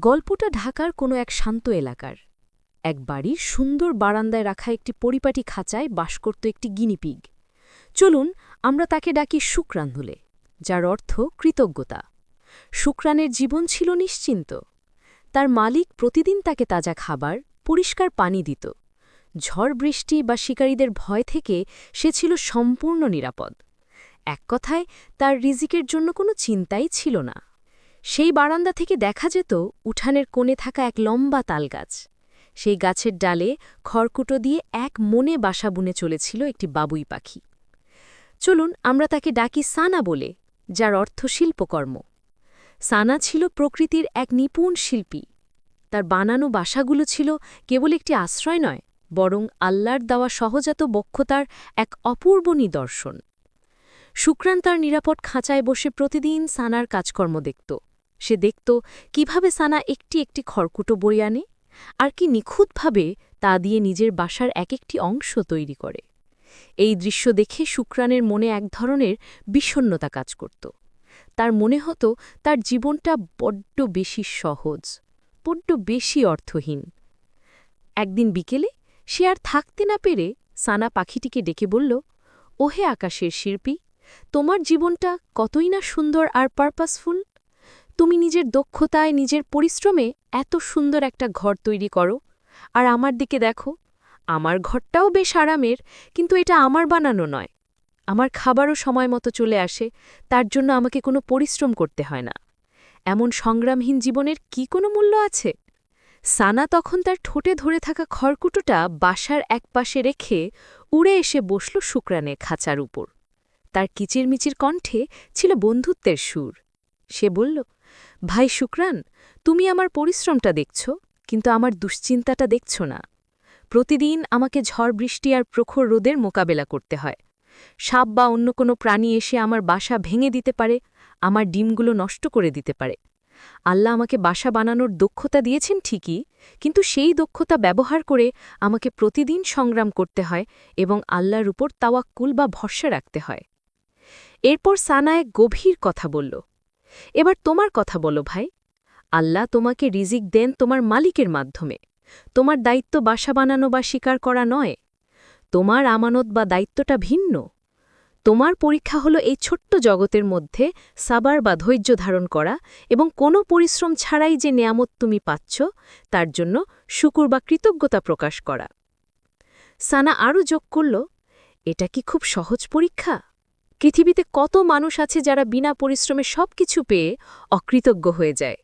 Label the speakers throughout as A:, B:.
A: গল্পটা ঢাকার কোনো এক শান্ত এলাকার। এক বাড়ির সুন্দর বারান্দায় রাখা একটি পরিপাটি খাঁচায় বাস করত একটি গিনিপিগ চলুন, আমরা তাকে ডাকি শুক্রান হলে যার অর্থ কৃতজ্ঞতা। শুক্রানের জীবন ছিল নিশ্চিন্ত। তার মালিক প্রতিদিন তাকে তাজা খাবার, পরিষ্কার পানি দিত। ঝড় বৃষ্টি বা শিকারীদের ভয় থেকে সে ছিল সম্পূর্ণ নিরাপদ। এক কথায়, তার রিজিকের জন্য কোনো চিন্তাই ছিল না। সেই বারান্দা থেকে দেখা যেত উঠানের কোণে থাকা এক লম্বা তালগাছ। সেই গাছের ডালে খড়কুটো দিয়ে এক মনে বাসা বুনে চলেছিল একটি বাবুই পাখি। চলুন আমরা তাকে ডাকি সানা বলে, যার অর্থ শিল্পকর্ম। সানা ছিল প্রকৃতির এক নিপুণ শিল্পী। তার বানানো বাসাগুলো ছিল কেবল একটি আশ্রয় নয়, বরং আল্লাহর দেওয়া সহজাত বক্ষতার এক অপূর্ব নিদর্শন। শুক্রান তার নিরাপদ খাঁচায় বসে প্রতিদিন সানার কাজকর্ম দেখত। সে দেখত কীভাবে সানা একটি একটি খড়কুটো বই আনে আর কি নিখুঁতভাবে তা দিয়ে নিজের বাসার এক একটি অংশ তৈরি করে। এই দৃশ্য দেখে শুক্রানের মনে এক ধরনের বিষণ্নতা কাজ করত। তার মনে হতো তার জীবনটা বড্ড বেশি সহজ, বড্ড বেশি অর্থহীন। একদিন বিকেলে সে আর থাকতে না পেরে সানা পাখিটিকে ডেকে বলল, ওহে আকাশের শিল্পী, তোমার জীবনটা কতই না সুন্দর আর পারপাসফুল। তুমি নিজের দক্ষতায়, নিজের পরিশ্রমে এত সুন্দর একটা ঘর তৈরি করো। আর আমার দিকে দেখো, আমার ঘরটাও বেশ আরামের, কিন্তু এটা আমার বানানো নয়। আমার খাবারও সময় মতো চলে আসে, তার জন্য আমাকে কোনো পরিশ্রম করতে হয় না। এমন সংগ্রামহীন জীবনের কি কোনো মূল্য আছে? সানা তখন তার ঠোঁটে ধরে থাকা খড়কুটোটা বাসার এক পাশে রেখে উড়ে এসে বসল শুক্রানে খাঁচার উপর। তার কিচিরমিচির কণ্ঠে ছিল বন্ধুত্বের সুর। সে বলল ভাই শুক্রান, তুমি আমার পরিশ্রমটা দেখছ, কিন্তু আমার দুশ্চিন্তাটা দেখছ না। প্রতিদিন আমাকে ঝড় বৃষ্টি আর প্রখর রোদের মোকাবেলা করতে হয়। সাপ বা অন্য কোনো প্রাণী এসে আমার বাসা ভেঙে দিতে পারে, আমার ডিমগুলো নষ্ট করে দিতে পারে। আল্লাহ আমাকে বাসা বানানোর দক্ষতা দিয়েছেন ঠিকই, কিন্তু সেই দক্ষতা ব্যবহার করে আমাকে প্রতিদিন সংগ্রাম করতে হয় এবং আল্লাহর উপর তাওয়াক্কুল বা ভরসা রাখতে হয়। এরপর সানায় গভীর কথা বলল এবার তোমার কথা বলো ভাই। আল্লাহ তোমাকে রিজিক দেন তোমার মালিকের মাধ্যমে। তোমার দায়িত্ব বাসা বানানো বা স্বীকার করা নয়। তোমার আমানত বা দায়িত্বটা ভিন্ন। তোমার পরীক্ষা হলো এই ছোট্ট জগতের মধ্যে সাবার বা ধৈর্য ধারণ করা এবং কোনো পরিশ্রম ছাড়াই যে নেয়ামত তুমি পাচ্ছ, তার জন্য শুকুর বা কৃতজ্ঞতা প্রকাশ করা। সানা আরও যোগ করল, এটা কি খুব সহজ পরীক্ষা? পৃথিবীতে কত মানুষ আছে যারা বিনা পরিশ্রমে সব কিছু পেয়ে অকৃতজ্ঞ হয়ে যায়?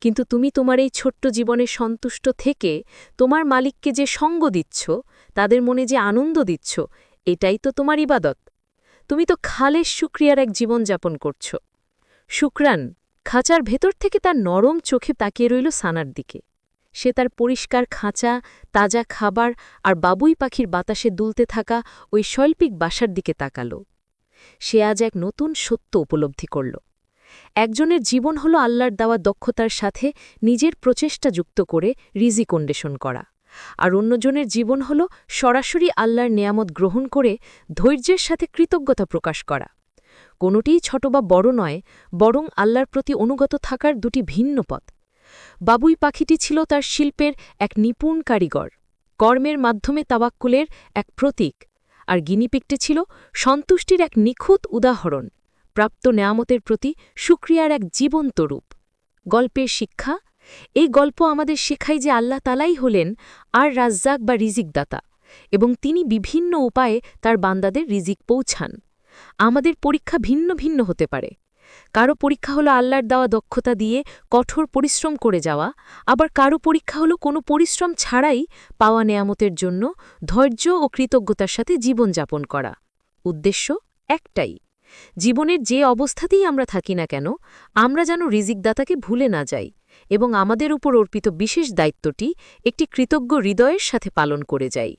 A: কিন্তু তুমি তোমার এই ছোট্ট জীবনে সন্তুষ্ট থেকে তোমার মালিককে যে সঙ্গ দিচ্ছ, তাদের মনে যে আনন্দ দিচ্ছ, এটাই তো তোমার ইবাদত। তুমি তো খালের শুক্রিয়ার এক জীবন যাপন করছ। শুক্রান, খাঁচার ভেতর থেকে তার নরম চোখে তাকিয়ে রইল সানার দিকে। সে তার পরিষ্কার খাঁচা, তাজা খাবার আর বাবুই পাখির বাতাসে দুলতে থাকা ওই শৈল্পিক বাসার দিকে তাকালো। সে আজ এক নতুন সত্য উপলব্ধি করল। একজনের জীবন হল আল্লাহর দেওয়া দক্ষতার সাথে নিজের প্রচেষ্টা যুক্ত করে রিজি কন্ডেশন করা। আর অন্যজনের জীবন হল সরাসরি আল্লাহর নেয়ামত গ্রহণ করে ধৈর্যের সাথে কৃতজ্ঞতা প্রকাশ করা। কোনোটিই ছোট বা বড় নয়, বরং আল্লাহর প্রতি অনুগত থাকার দুটি ভিন্ন পথ। বাবুই পাখিটি ছিল তার শিল্পের এক নিপুণ কারিগর। কর্মের মাধ্যমে তাবাক্কুলের এক প্রতীক। আর গিনিপিকটি ছিল সন্তুষ্টির এক নিখুঁত উদাহরণ, প্রাপ্ত নেয়ামতের প্রতি সুক্রিয়ার এক জীবন্ত রূপ। গল্পের শিক্ষা, এই গল্প আমাদের শেখায় যে আল্লাহ তালাই হলেন আর রাজ্জাক বা রিজিকদাতা এবং তিনি বিভিন্ন উপায়ে তার বান্দাদের রিজিক পৌঁছান। আমাদের পরীক্ষা ভিন্ন ভিন্ন হতে পারে। কারও পরীক্ষা হলো আল্লাহর দেওয়া দক্ষতা দিয়ে কঠোর পরিশ্রম করে যাওয়া, আবার কারও পরীক্ষা হলো কোনো পরিশ্রম ছাড়াই পাওয়া নেয়ামতের জন্য ধৈর্য ও কৃতজ্ঞতার সাথে জীবনযাপন করা। উদ্দেশ্য একটাই, জীবনের যে অবস্থাতেই আমরা থাকি না কেন, আমরা যেন রিজিকদাতাকে ভুলে না যাই এবং আমাদের উপর অর্পিত বিশেষ দায়িত্বটি একটি কৃতজ্ঞ হৃদয়ের সাথে পালন করে যাই।